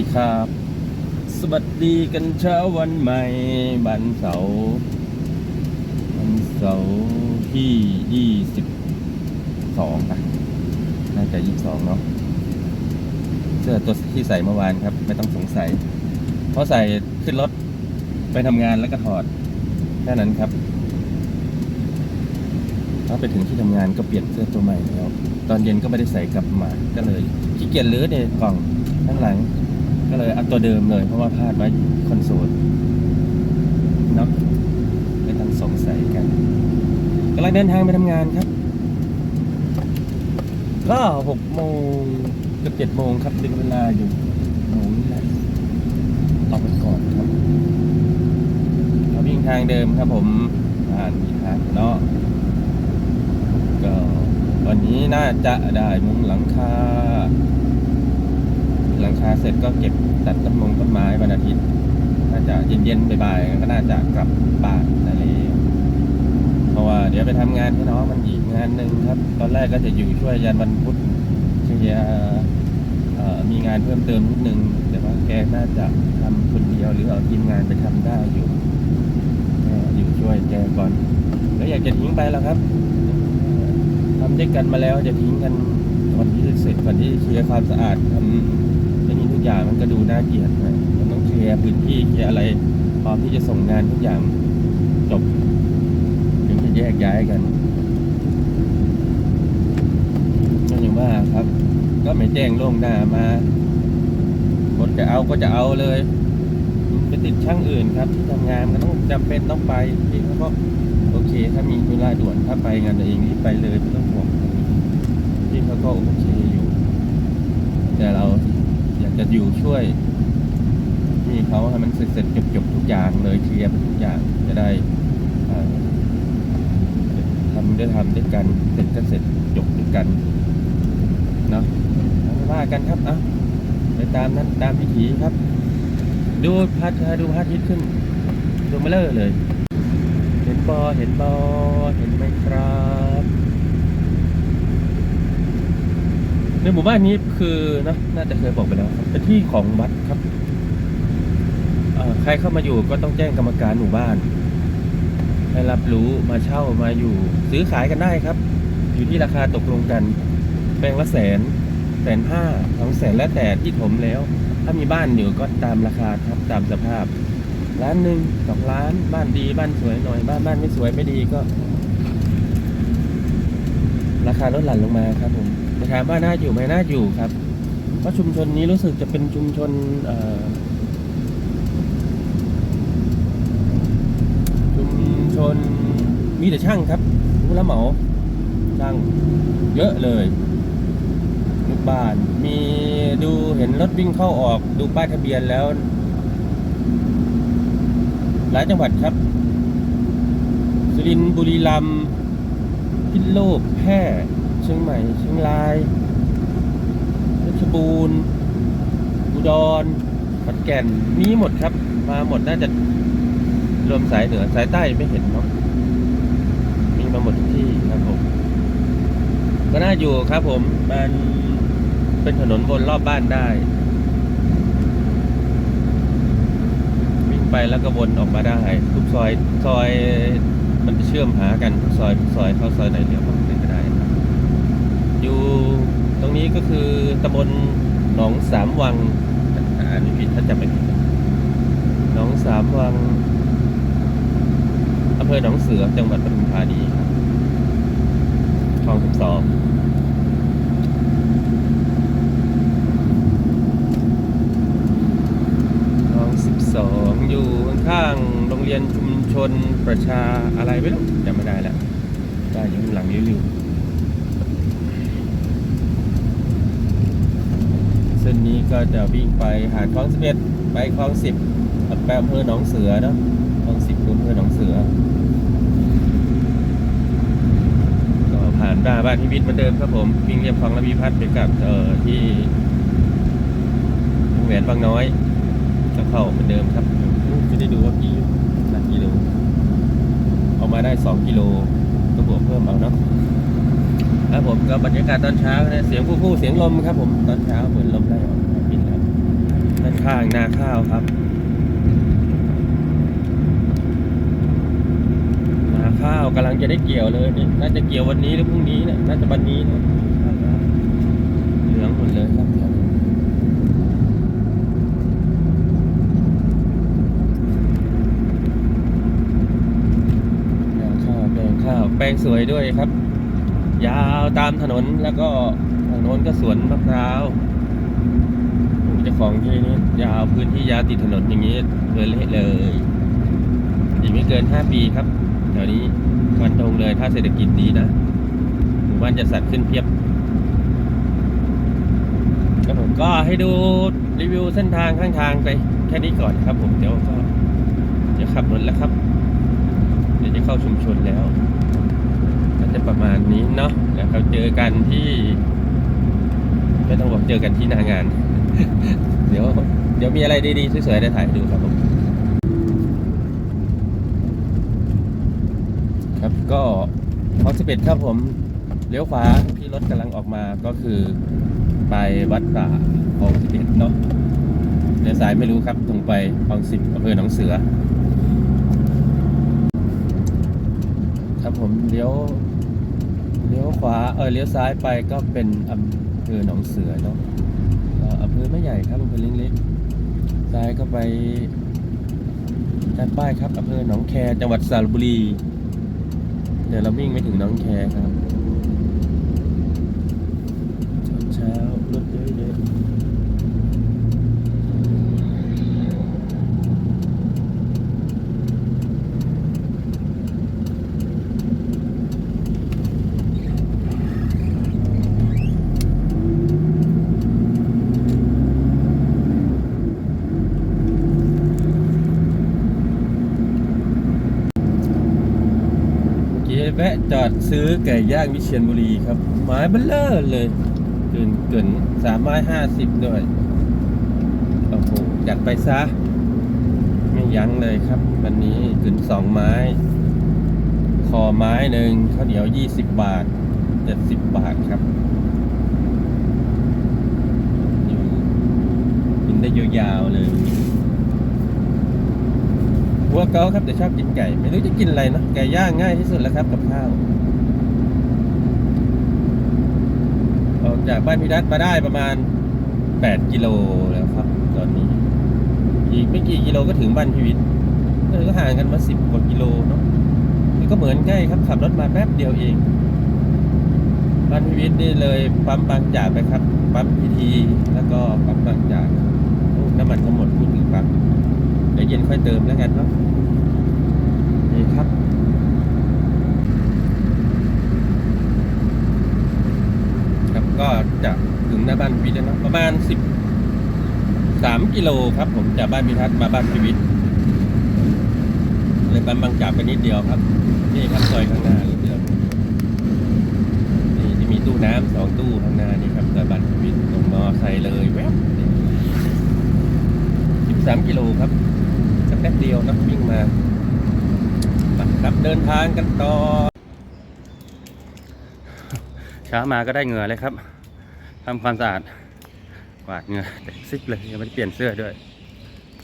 ดีครับ สวัสดีกันเช้าวันใหม่วันเสาร์วันเสาร์ที่ยี่สิบสองนะน่าจะยี่สิบสองเนาะเสื้อตัวที่ใส่เมื่อวานครับ ไม่ต้องสงสัย เพราะใส่ขึ้นรถไปทำงานแล้วก็ถอดแค่นั้นครับพอไปถึงที่ทำงานก็เปลี่ยนเสื้อตัวใหม่แล้ว ตอนเย็นก็ไม่ได้ใส่กลับมา ก็เลยขี้เกียจลื้อในกล่องข้างหลัง ก็เลยเอาตัวเดิมเลย เพราะว่าพลาดไว้คอนโซลเนาะไม่ต้องสงสัยกันกำลังเดินทางไปทำงานครับ ก็หกโมงเกือบเจ็ดโมงครับดึงเวลาอยู่โมงนี่แหละออกไปก่อนครับเราวิ่งทางเดิมครับผมผ่านอีกทางเนาะก็วันนี้น่าจะได้มุงหลังคา หลังคาเสร็จก็เก็บตัดต้นมงต้นไม้วันอาทิตย์น่าจะเย็นๆบ่ายๆก็น่าจะกลับบ้านได้แล้วเพราะว่าเดี๋ยวไปทำงานให้น้องมันอีกงานหนึ่งครับ ตอนแรกก็จะอยู่ช่วยยันวันพุธเชียร์มีงานเพิ่มเติมนิดนึงแต่ว่าแกน่าจะทำคนเดียวหรือเอาทีมงานไปทำได้อยู่อยู่ช่วยแกก่อนแล้วอยากจะทิ้งไปแล้วครับทำด้วยกันมาแล้วจะทิ้งกันก่อนที่จะเสร็จก่อนที่เคลียร์ความสะอาดทำ กอย่างมันก็ดูน่าเกลียดนะมันต้องเคลียร์พื้นที่เคลียร์อะไรพร้อมที่จะส่งงานทุกอย่างจบถึงจะแยกย้ายกันก็อย่างว่าครับ ก็ไม่แจ้งล่วงหน้ามาคนจะเอาก็จะเอาเลยไปติดช่างอื่นครับ ที่ทำงานมันต้องจำเป็นต้องไปพี่เขาก็โอเค ถ้ามีเวลาด่วนถ้าไปงานตัวเองรีบไปเลยไม่ต้องห่วงพี่เขาก็โอเคอยู่ แต่เรา อยากจะอยู่ช่วยพี่เขาให้มันเสร็จเสร็จจบจบๆทุกอย่างเลยเคลียร์ทุกอย่างจะได้ทำได้ทำด้วยกันเสร็จก็เสร็จจบด้วยกันเนาะเอาว่ากันครับเอะไปตามนั้นตามพิถีครับ ดูพัดดูพระอาทิตย์ขึ้นดูมาเลอเลย เห็นบอเห็นบอเห็นไหมครับ ในหมู่บ้านนี้คือนะน่าจะเคยบอกไปแล้วครับเป็นที่ของวัดครับใครเข้ามาอยู่ก็ต้องแจ้งกรรมการหมู่บ้านให้รับรู้มาเช่ามาอยู่ ซื้อขายกันได้ครับ อยู่ที่ราคาตกลงกัน แปลงละแสนแสนห้าสองแสนแล้วแต่ที่ถมแล้ว ถ้ามีบ้านอยู่ก็ตามราคาครับตามสภาพล้านหนึ่งสองล้านบ้านดีบ้านสวยหน่อยบ้านบ้านไม่สวยไม่ดีก็ ราคาลดหลั่นลงมาครับผม ถามว่าน่าอยู่ไหมน่าอยู่ครับ เพราะชุมชนนี้รู้สึกจะเป็นชุมชนชุมชนมีแต่ช่างครับผู้รับเหมาช่างเยอะเลยทุกบ้านมีดูเห็นรถวิ่งเข้าออก ดูป้ายทะเบียนแล้ว หลายจังหวัดครับ สุรินทร์บุรีรัมย์พิษณุโลกแพร่ ชียงใหม่เชียงรายเพชรบูรณ์อุดรขอนแก่นมีหมดครับ มาหมดน่าจะรวมสายเหนือสายใต้ไม่เห็นเนาะมีมาหมดทุกที่ครับผม ก็น่าอยู่ครับผมมันเป็นถนนวนรอบบ้านได้วิ่งไปแล้วก็วนออกมาได้ ทุกซอยซอยมันจะเชื่อมหากันทุกซอยทุกซอยเข้าซอยไหนเลี้ยวเข้าไหนก็ได้ครับ อยู่ตรง นี้ก็คือตำบลหนองสามวังอ่านไม่ผิดถ้าจำไม่ผิดหนองสามวังอำเภอหนองเสือจังหวัดปทุมธานีครับคลองสิบสองคลองสิบสองอยู่ข้างๆโรงเรียนชุมชนประชาอะไรไม่รู้จำไม่ได้แล้วได้อยู่ข้างหลังริ้วๆเส้ นี้ก็จะวิ่งไปหาดคลองสิบเอ็ดไปคลองสิบไปอำเภอหนองเสือเนาะคลองสิบอำเภอหนองเสือก็ผ่านหน้าบ้านพี่วิทย์เหมือนเดิมครับผมวิ่งเรียบคลองระพีพัฒน์ไปกับเอ่อที่วงแหวนบางน้อยก็เข้าเหมือนเดิมครับไม่ได้ดูว่ากี่นากิโลออกมาได้สองกิโลก็บวกเพิ่มเอาเนาะ ครับผมก็บรรยากาศตอนเช้านะเสียงผู้ผู้เสียงลมครับ ผมตอนเช้าเหมือนลมได้ออกบินแล้วนั่นข้างนาข้าวครับนาข้าวกำลังจะได้เกี่ยวเลยนี่น่าจะเกี่ยววันนี้หรือพรุ่งนี้นี่ยน่าจะวันนี้นะเหลืองหมดเลยครับนาข้าวแปลงข้าวแปลงสวยด้วยครับ ยาวตามถนนแล้วก็ทางโน้นก็สวนมะพร้าวผมเจ้าของที่นี่ยาวพื้นที่ยาวติดถนนอย่างนี้เลยเละเลย อีกไม่เกินห้าปีครับแถวนี้วันตรงเลยถ้าเศรษฐกิจดีนะหมู่บ้านจะสัตว์ขึ้นเพียบครับผมก็ให้ดูรีวิวเส้นทางข้างทางไปแค่นี้ก่อนครับผมเดี๋ยวก็จะขับรถแล้วครับ เดี๋ยวจะเข้าชุมชนแล้ว จะประมาณนี้เนาะแล้วเราเจอกันที่ไม่ต้องบอกเจอกันที่หนางาน เดี๋ยว เดี๋ยวมีอะไรดีๆสวยๆได้ถ่ายดูครับผมครับก็พอสิบเอ็ดครับผมเลี้ยวขวาที่รถกำลังออกมาก็คือ ไปวัดป่าคลองสิบเอ็ดเนาะเลี้ยวซ้ายไม่รู้ครับตรงไปคลองสิบอำเภอหนองเสือ ครับผมเลี้ยวเลี้ยวขวาเออเลี้ยวซ้ายไปก็เป็นอำเภอหนองเสือเนาะอำเภอไม่ใหญ่ครับอำเภอเล็กๆซ้ายก็ไปด้านป้ายครับอำเภอหนองแคจังหวัดสระบุรี เดี๋ยวเราวิ่งไปถึงหนองแคครับเช้าๆรถเยอะๆเมื่อกี้แวะ จอดซื้อไก่ย่างวิเชียรบุรีครับ ไม้เบลเลอร์เลยเกินเกินสามไม้ห้าสิบด้วยโอ้โหจัดไปซะ ไม่ยั้งเลยครับ วันนี้เกินสองไม้ คอไม้หนึ่งข้าวเหนียวยี่สิบบาทเจ็ดสิบบาทครับยินได้ยาวๆเลย หัวเกาครับแต่ชอบกินไก่ ไม่รู้จะกินอะไรเนะไก่ย่างง่ายที่สุดแล้วครับกับข้าวออกจากบ้านพิรัตมาได้ประมาณ 8 กิโลแล้วครับ ตอนนี้ อีกไม่กี่กิโลก็ถึงบ้านพิวิทย์เออก็ห่างกันมา 10กว่ากิโลเนาะนี่ก็เหมือนใกล้ครับขับรถมาแป๊บเดียวเองบ้านพิวิทย์นี่เลยปั๊มบางจากไปครับปั๊มพีทีแล้วก็ปั๊มบางจากน้ำมันก็หมดพูดถึงปั๊ม ดี๋ยวเย็นค่อยเติมแล้วกันเนาะนี่ครับครับก็จะถึงหน้าบ้านพิวิทย์แล้วเนะประมาณสิบสามกิโลครับ ผมจากบ้านพิทัศน์มาบ้านพิวิทย์เลยบ้านบางจากไปนิดเดียวครับ นี่ครับซอยข้างหน้าเลยเดียวนี่จะมีตู้น้ำสองตู้ข้างหน้านี่ครับซอยบ้านพิวิทย์ลงมอไซค์เลยแวบสิบสามกิโลครับ สักแป๊บเดียวนะวิ่งมาครับเดินทางกันต่อเช้ามาก็ได้เหงื่อเลยครับทำความสะอาดกวาดเหงื่อแตกซิกเลยยังไม่ได้เปลี่ยนเสื้อด้วย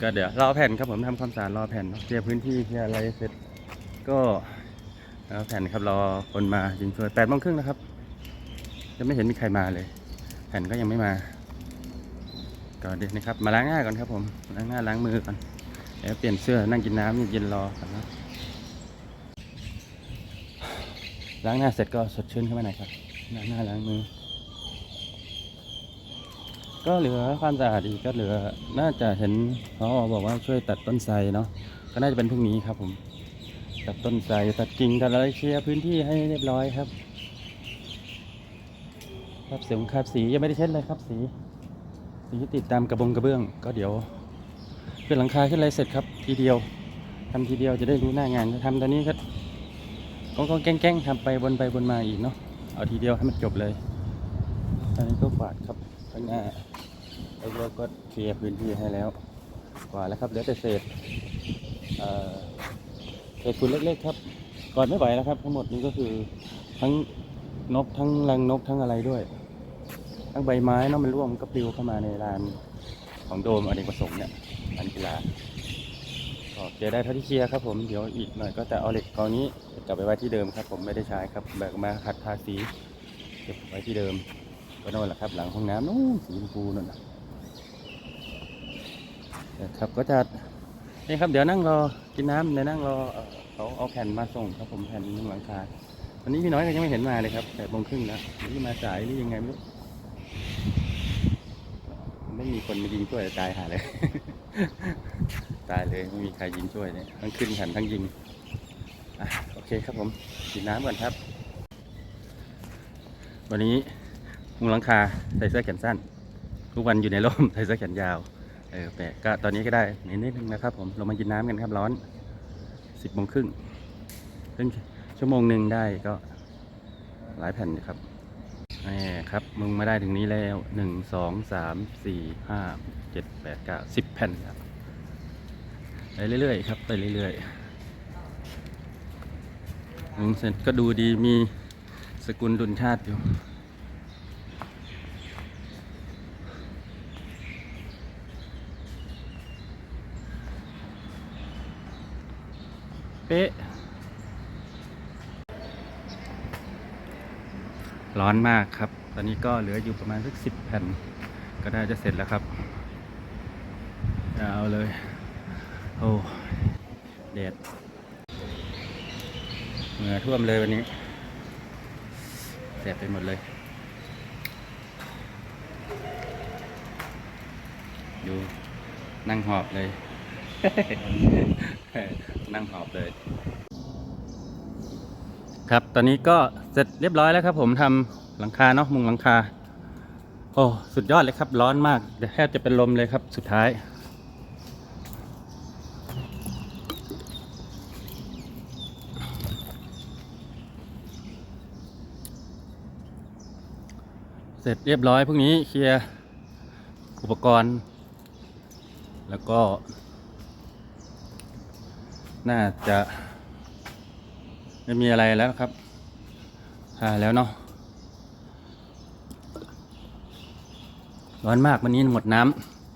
ก็เดี๋ยวรอแผ่นครับผมทำความสะอาดรอแผ่นเคลียร์พื้นที่เคลียร์อะไรเสร็จก็รอแผ่นครับรอคนมาจริงช่วยแปดโมงครึ่งนะครับยังไม่เห็นมีใครมาเลย แผ่นก็ยังไม่มา ก็เดี๋ยวนะครับ มาล้างหน้าก่อนครับผมล้างหน้าล้างมือก่อน ดี๋ยวเปลี่ยนเสื้อนั่งกินน้ำเย็นรอก่อนนะล้างหน้าเสร็จก็สดชื่นขึ้นมาหน่อยครับล้างหน้าล้างมือ ก็เหลือความสะอาดอีกก็เหลือ น่าจะเห็นเขาบอกว่าช่วยตัดต้นไทรเนาะก็น่าจะเป็นพรุ่งนี้ครับผมตัดต้นไทรตัดกิ่งตัดอะไรเคลียร์พื้นที่ให้เรียบร้อยครับครับเสียงคราบสียังไม่ได้เช็ดเลยครับสีสีที่ติดตามกระบงกระเบื้อง ก็เดี๋ยว ขึ้นหลังคาขึ้นอะไรเสร็จครับ ทีเดียวทำทีเดียวจะได้รู้หน้างานจะทำตอนนี้ก็ก็แกล้งๆทำไปวนไปวนมาอีกเนาะเอาทีเดียวให้มันจบเลยตอนนี้ก็กวาดครับข้างหน้าแล้วก็ก็เคลียร์พื้นที่ให้แล้ว กวาดแล้วครับเหลือแต่เศษเศษฝุ่นเล็กๆครับก่อนไม่ไหวแล้วครับ ทั้งหมดนี้ก็คือทั้งนกทั้งรังนกทั้งอะไรด้วย ทั้งใบไม้เนาะมันร่วงก็ปลิวเข้ามาในลานของโดมอเนกประสงค์เนี่ย อันกีฬาก็เคลียได้เท่าที่เคลียร์ครับผมเดี๋ยวอีกหน่อยก็จะเอาเหล็กกองนี้กลับไปไว้ที่เดิมครับ ผมไม่ได้ใช้ครับแบกมาขัดทาสีเก็บไว้ที่เดิมก็นั่นแหละครับ หลังห้องน้ำนู้นสีชมพูนั่นนะครับก็จะนี่ครับเดี๋ยวนั่งรอกินน้ำเดี๋ยวนั่งรอเอ่อเขาเอาแผ่นมาส่งครับผมแผ่นหลังคาวันนี้พี่น้อยก็ยังไม่เห็นมาเลยครับแปดโมงครึ่งแล้วนี่มาสายหรือยังไงไม่รู้ ไม่มีคนมายิงช่วยตายหาเลย ตายเลยไม่มีใครยิงช่วยเนี่ยทั้งขึ้นหันทั้งยิงอะโอเคครับผมกินน้ำก่อนครับ วันนี้มุงหลังคาใส่เสื้อแขนสั้น ทุกวันอยู่ในร่มใส่เสื้อแขนยาวเออแปลกก็ตอนนี้ก็ได้นิดนิดนึงนะครับ ผมเรามากินน้ำกันครับร้อนสิบโมงครึ่งซึ่งชั่วโมงหนึ่งได้ก็หลายแผ่นอยู่ครับ นี่ครับ มึงมาได้ถึงนี้แล้วหนึ่งสองสามสี่ห้าเจ็ดแปดเก้าสิบแผ่นครับไปเรื่อยๆครับไปเรื่อยๆมึงเสร็จก็ดูดีมีสกุลดุลชาติอยู่เป๊ะ ร้อนมากครับ ตอนนี้ก็เหลืออยู่ประมาณสักสิบแผ่น ก็ได้จะเสร็จแล้วครับยาเลย โอ้เด็ดเหงื่อท่วมเลยวันนี้แสบไปหมดเลย ดูนั่งหอบเลย นั่งหอบเลย ครับตอนนี้ก็ เสร็จเรียบร้อยแล้วครับ ผมทำหลังคาเนาะมุงหลังคา โอ้สุดยอดเลยครับ ร้อนมากเดี๋ยวแทบจะเป็นลมเลยครับสุดท้ายเสร็จเรียบร้อยพวกนี้เคลียร์อุปกรณ์ แล้วก็ น่าจะ ไม่มีอะไรแล้วครับ ทาแล้วเนาะร้อนมากวันนี้หมดน้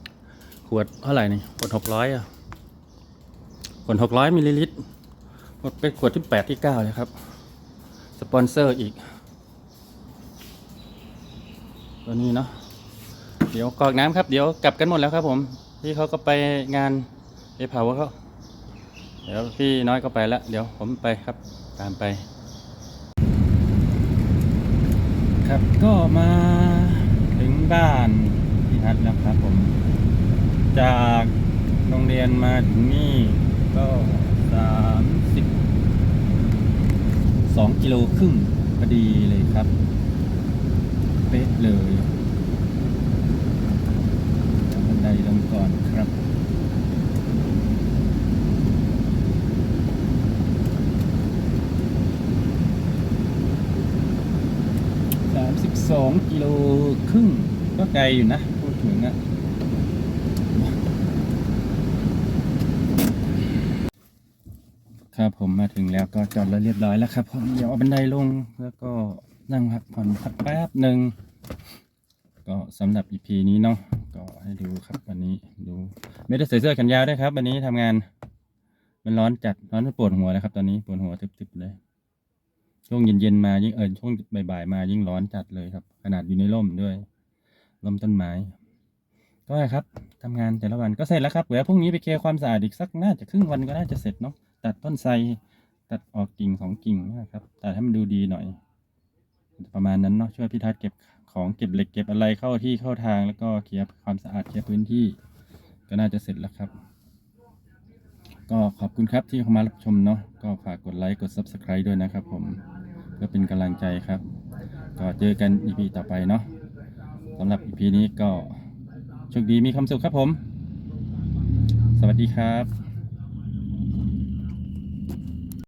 ำขวดเท่าไหร่นี่ขวดหกร้อยอะขวดหกร้อยมิลลิลิตรหมดไปขวดที่แปดที่เก้าเลยครับ สปอนเซอร์อีก ตัวนี้เนาะเดี๋ยวกรอกน้ำครับ เดี๋ยวกลับกันหมดแล้วครับผม พี่เขาก็ไปงานไปเผาเขาเดี๋ยวพี่น้อยก็ไปแล้ว เดี๋ยวผมไปครับ ตามไป ครับก็มาถึงบ้านพี่นัดแล้วครับผม จากโรงเรียนมาถึงนี่ก็สามสิบสองกิโลครึ่งพอดีเลยครับ เป๊ะเลยบันไดลงก่อนครับ สามสิบสองกิโล ครึ่งก็ไกลอยู่นะ พูดถึงอะครับผมมาถึงแล้วก็จอดรถเรียบร้อยแล้วครับผมเดี๋ยวเอาบันไดลงแล้วก็นั่งพักผ่อนพักแป๊บหนึ่งก็สำหรับ EP นี้เนาะก็ให้ดูครับวันนี้ดูไม่ได้ใส่เสื้อแขนยาวด้วยครับ วันนี้ทำงาน มันร้อนจัดร้อนจนปวดหัวเลยครับ ตอนนี้ปวดหัวทึบๆเลยช่วงเย็นๆมายิ่งเออช่วงบ่ายๆมายิ่งร้อนจัดเลยครับ ขนาดอยู่ในร่มด้วยร่มต้นไม้ ก็ครับทำงานแต่ละวันก็เสร็จแล้วครับเดี๋ยวพรุ่งนี้ไปเคลียร์ความสะอาดอีกสักน่าจะครึ่งวันก็น่าจะเสร็จเนาะตัดต้นไทรตัดออกกิ่งสองกิ่งนะครับตัดให้มันดูดีหน่อย ประมาณนั้นเนาะช่วยพี่ทัศเก็บของเก็บเหล็กเก็บอะไรเข้าที่เข้าทาง แล้วก็เคลียร์ความสะอาดเคลียร์พื้นที่ ก็น่าจะเสร็จแล้วครับ ก็ขอบคุณครับที่เข้ามารับชมเนาะก็ฝากกดไลค์กด Subscribe ด้วยนะครับผมเพื่อเป็นกำลังใจครับ ก็เจอกัน EP ต่อไปเนาะสำหรับ EP นี้ก็โชคดีมีความสุขครับผม สวัสดีครับ